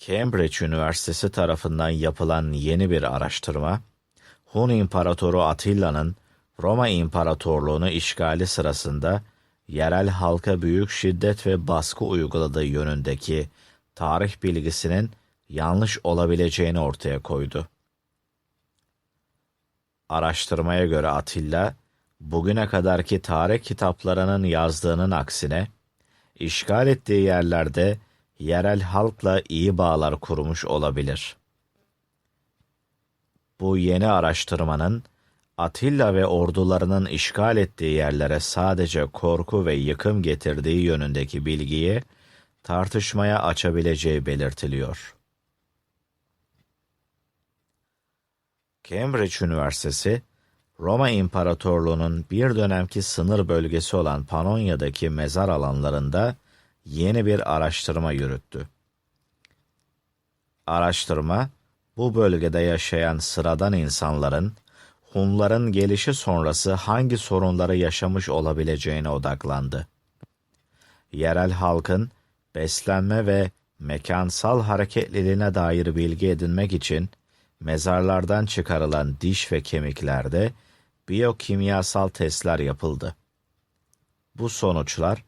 Cambridge Üniversitesi tarafından yapılan yeni bir araştırma, Hun İmparatoru Atilla'nın Roma İmparatorluğunu işgali sırasında yerel halka büyük şiddet ve baskı uyguladığı yönündeki tarih bilgisinin yanlış olabileceğini ortaya koydu. Araştırmaya göre Atilla, bugüne kadarki tarih kitaplarının yazdığının aksine, işgal ettiği yerlerde yerel halkla iyi bağlar kurmuş olabilir. Bu yeni araştırmanın Atilla ve ordularının işgal ettiği yerlere sadece korku ve yıkım getirdiği yönündeki bilgiyi tartışmaya açabileceği belirtiliyor. Cambridge Üniversitesi, Roma İmparatorluğu'nun bir dönemki sınır bölgesi olan Panonya'daki mezar alanlarında yeni bir araştırma yürüttü. Araştırma, bu bölgede yaşayan sıradan insanların Hunların gelişi sonrası hangi sorunları yaşamış olabileceğine odaklandı. Yerel halkın beslenme ve mekansal hareketliliğine dair bilgi edinmek için mezarlardan çıkarılan diş ve kemiklerde biyokimyasal testler yapıldı. Bu sonuçlar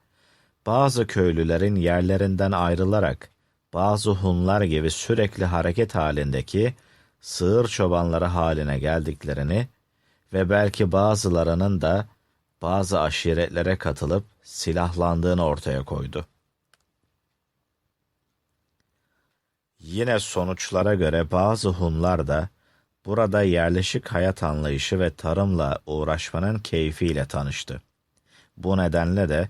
bazı köylülerin yerlerinden ayrılarak bazı Hunlar gibi sürekli hareket halindeki sığır çobanları haline geldiklerini ve belki bazılarının da bazı aşiretlere katılıp silahlandığını ortaya koydu. Yine sonuçlara göre bazı Hunlar da burada yerleşik hayat anlayışı ve tarımla uğraşmanın keyfiyle tanıştı. Bu nedenle de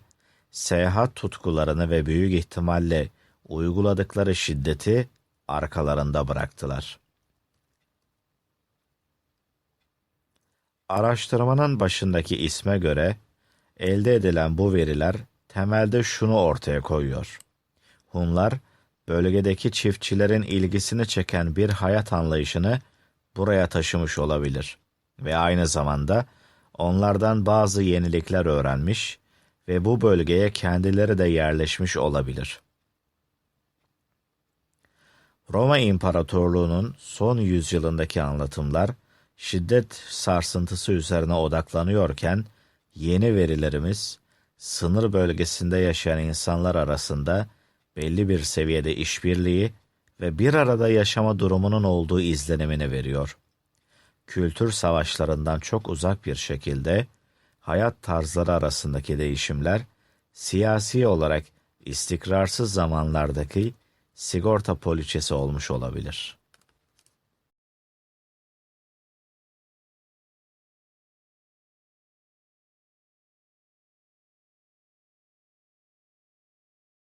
seyahat tutkularını ve büyük ihtimalle uyguladıkları şiddeti arkalarında bıraktılar. Araştırmanın başındaki isme göre elde edilen bu veriler temelde şunu ortaya koyuyor. Hunlar bölgedeki çiftçilerin ilgisini çeken bir hayat anlayışını buraya taşımış olabilir ve aynı zamanda onlardan bazı yenilikler öğrenmiş ve bu bölgeye kendileri de yerleşmiş olabilir. Roma İmparatorluğu'nun son yüzyılındaki anlatımlar şiddet sarsıntısı üzerine odaklanıyorken yeni verilerimiz sınır bölgesinde yaşayan insanlar arasında belli bir seviyede işbirliği ve bir arada yaşama durumunun olduğu izlenimini veriyor. Kültür savaşlarından çok uzak bir şekilde hayat tarzları arasındaki değişimler siyasi olarak istikrarsız zamanlardaki sigorta poliçesi olmuş olabilir.''